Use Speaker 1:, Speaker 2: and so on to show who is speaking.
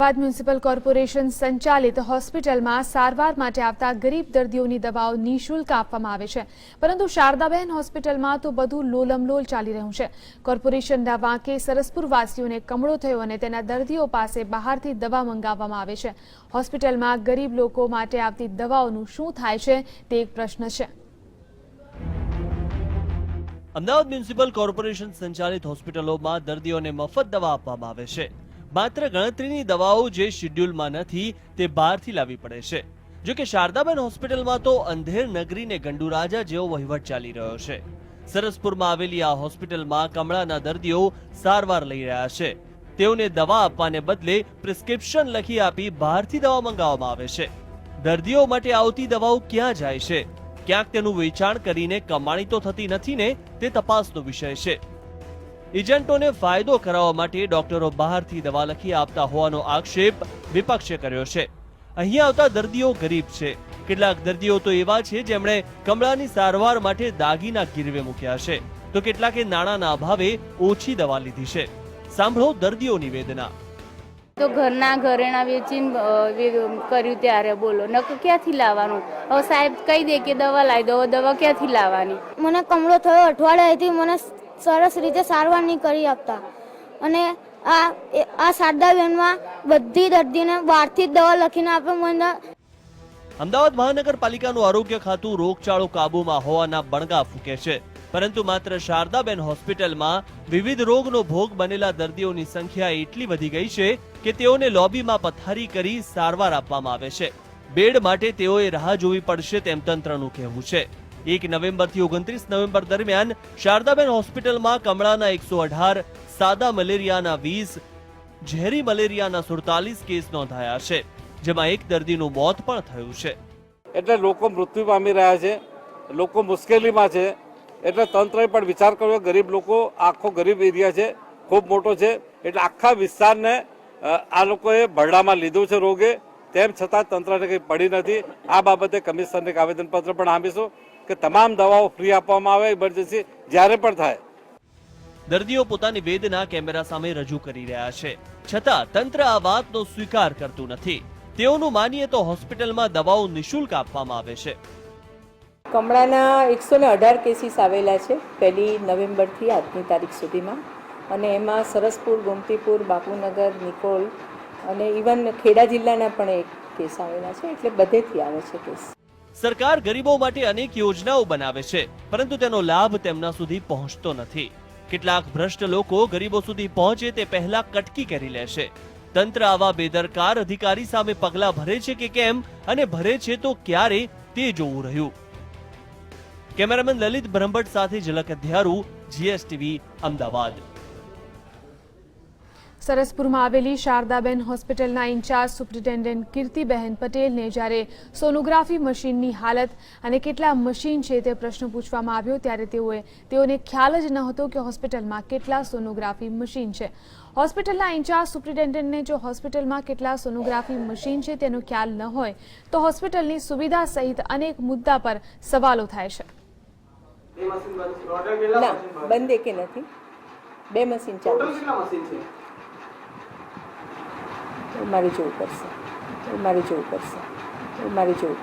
Speaker 1: Ahmedabad municipal corporation સંચાલિત હોસ્પિટલમાં સારવાર માટે આવતા ગરીબ દર્દીઓની દવાઓ નિઃશુલ્ક આપવામાં આવે છે. પરંતુ શારદાબહેન હોસ્પિટલમાં તો બધું લોલમલોલ ચાલી રહ્યું છે. કોર્પોરેશનના વાંકે સરસપુરવાસીઓને કમળો થયો અને તેના દર્દીઓ પાસે બહારથી દવા મંગાવવામાં આવે છે. હોસ્પિટલમાં ગરીબ લોકો માટે આવતી દવાઓનું શું થાય છે તે એક પ્રશ્ન છે.
Speaker 2: અમદાવાદ મ્યુનિસિપલ કોર્પોરેશન સંચાલિત હોસ્પિટલોમાં દર્દીઓને મફત દવા આપવામાં આવે છે. માત્ર ગણતરીની દવાઓ જે શેડ્યુલમાં નથી, તે બહારથી લાવવી પડે છે. જો કે શારદાબેન હોસ્પિટલમાં તો અંધેર નગરીને ગંડુરાજા જેવો વહીવટ ચાલી રહ્યો છે. સરસપુરમાં આવેલી આ હોસ્પિટલમાં કમળાના દર્દીઓ સારવાર લઈ રહ્યા છે. તેઓને દવા આપવાને બદલે પ્રિસ્ક્રિપ્શન લખી આપી બહારથી દવા મંગાવવામાં આવે છે. દર્દીઓ માટે આવતી દવાઓ ક્યાં જાય છે? ક્યાંક તેનું વેચાણ કરીને કમાણી તો થતી નથી ને, તે તપાસનો વિષય છે. એજન્ટોને ફાયદો કરાવવા માટે ડોક્ટરો બહારથી દવા લખી આપતા હોવાનો આક્ષેપ વિપક્ષે કર્યો છે. અહીં આવતા દર્દીઓ ગરીબ છે. કેટલાક દર્દીઓ તો એવા છે જેમણે કમળાની સારવાર માટે દાગીના ગીરવે મૂક્યા છે. તો કેટલાકે નાણાંના અભાવે ઓછી દવા લીધી છે. સાંભળો દર્દીઓની વેદના.
Speaker 3: તો ઘરના ઘરેણા વેચીને કર્યું ત્યારે બોલો નક ક્યાંથી લાવવાનું? હવે સાહેબ કહી દે કે દવા લાવી દો દવા ક્યાંથી લાવવાની?
Speaker 4: મને કમળો થયો અઠવાડિયાથી મને સરસ રીતે સારવાર નહીં કરી આપતા. અને આ આ શારદાબેનમાં બધી દર્દીને બહારથી જ દવા લખીને આપે મને.
Speaker 2: અમદાવાદ મહાનગરપાલિકાનું આરોગ્ય ખાતું રોગચાળો કાબૂમાં હોવાના બણગા ફૂંકે છે. પરંતુ માત્ર શારદાબેન હોસ્પિટલમાં વિવિધ રોગનો ભોગ બનેલા દર્દીઓની સંખ્યા એટલી વધી ગઈ છે કે તેઓને લોબીમાં પથારી કરી સારવાર આપવામાં આવે છે. બેડ માટે તેઓએ રાહ જોવી પડશે તેમ તંત્રનું કહેવું છે. એક નવેમ્બરથી ઓગણત્રીસ નવેમ્બર દરમિયાન શારદાબેન હોસ્પિટલમાં કમળાના એકસો અઢાર, સાદા મલેરિયાના વીસ, ઝેરી મલેરિયાના સુડતાલીસ કેસ નોંધાયા છે, જેમાં એક દર્દીનું મોત પણ થયું છે.
Speaker 5: એટલે લોકો મૃત્યુ પામી રહ્યા છે, લોકો મુશ્કેલીમાં છે, એટલે તંત્રએ પણ વિચાર કર્યો, ગરીબ લોકો, આખો ગરીબ એરિયા છે, ખૂબ મોટો છે, એટલે આખા વિસ્તારને આ લોકોએ ભરડામાં લીધું છે રોગે, તેમ છતાં તંત્રને કંઈ પડી નથી. આ બાબતે કમિશનરને આવેદનપત્ર પણ આપીશું. કે તમામ દવાઓ ફ્રી આપવામાં આવે ઇમરજન્સી જ્યારે પણ થાય.
Speaker 2: દર્દીઓ પોતાની વેદના કેમેરા સામે રજૂ કરી રહ્યા છે. છતાં તંત્ર આ વાતનો સ્વીકાર કરતું નથી. તેઓનું માનીએ તો હોસ્પિટલમાં દવાઓ નિઃશુલ્ક આપવામાં આવે છે.
Speaker 6: કમળાના એકસો ને અઢાર કેસીસ આવેલા છે પહેલી નવેમ્બરથી આજની તારીખ સુધીમાં. અને એમાં સરસપુર ગોમતીપુર બાપુનગર નિકોલ અને ઇવન ખેડા જિલ્લાના પણ એક કેસ આવેલા છે. એટલે બધેથી આવે છે કેસ.
Speaker 2: સરકાર ગરીબો માટે અનેક યોજનાઓ બનાવે છે, પરંતુ તેનો લાભ તેમના સુધી પહોંચતો નથી. કેટલાક ભ્રષ્ટ લોકો ગરીબો સુધી પહોંચે તે પહેલા કટકી કરી લે છે. તંત્ર આવા બેદરકાર અધિકારી સામે પગલા ભરે છે કે કેમ અને ભરે છે તો ક્યારે તે જોવું રહ્યું. કેમેરામેન લલિત બ્રહ્મભટ્ટ સાથે ઝલક અધ્યારું, જીએસટીવી, અમદાવાદ.
Speaker 1: સરસપુરમાં આવેલી શારદાબેન હોસ્પિટલના ઇન્ચાર્જ સુપ્રિન્ટેન્ડન્ટ કીર્તિબહેન પટેલને જ્યારે સોનોગ્રાફી મશીનની હાલત અને કેટલા મશીન છે તે પ્રશ્ન પૂછવામાં આવ્યો ત્યારે તેઓએ તેઓને ખ્યાલ જ ન હતો કે હોસ્પિટલમાં કેટલા સોનોગ્રાફી મશીન છે. હોસ્પિટલના ઇન્ચાર્જ સુપ્રિન્ટેન્ડન્ટને જો હોસ્પિટલમાં કેટલા સોનોગ્રાફી મશીન છે તેનો ખ્યાલ ન હોય તો હોસ્પિટલની સુવિધા સહિત અનેક મુદ્દા પર સવાલો થાય છે.
Speaker 6: ના બંધ કે નથી. બે મશીન ચાલુ છે? એ મારે જોવું પડશે. તો મારે જોવું પડશે. તો મારે જોવું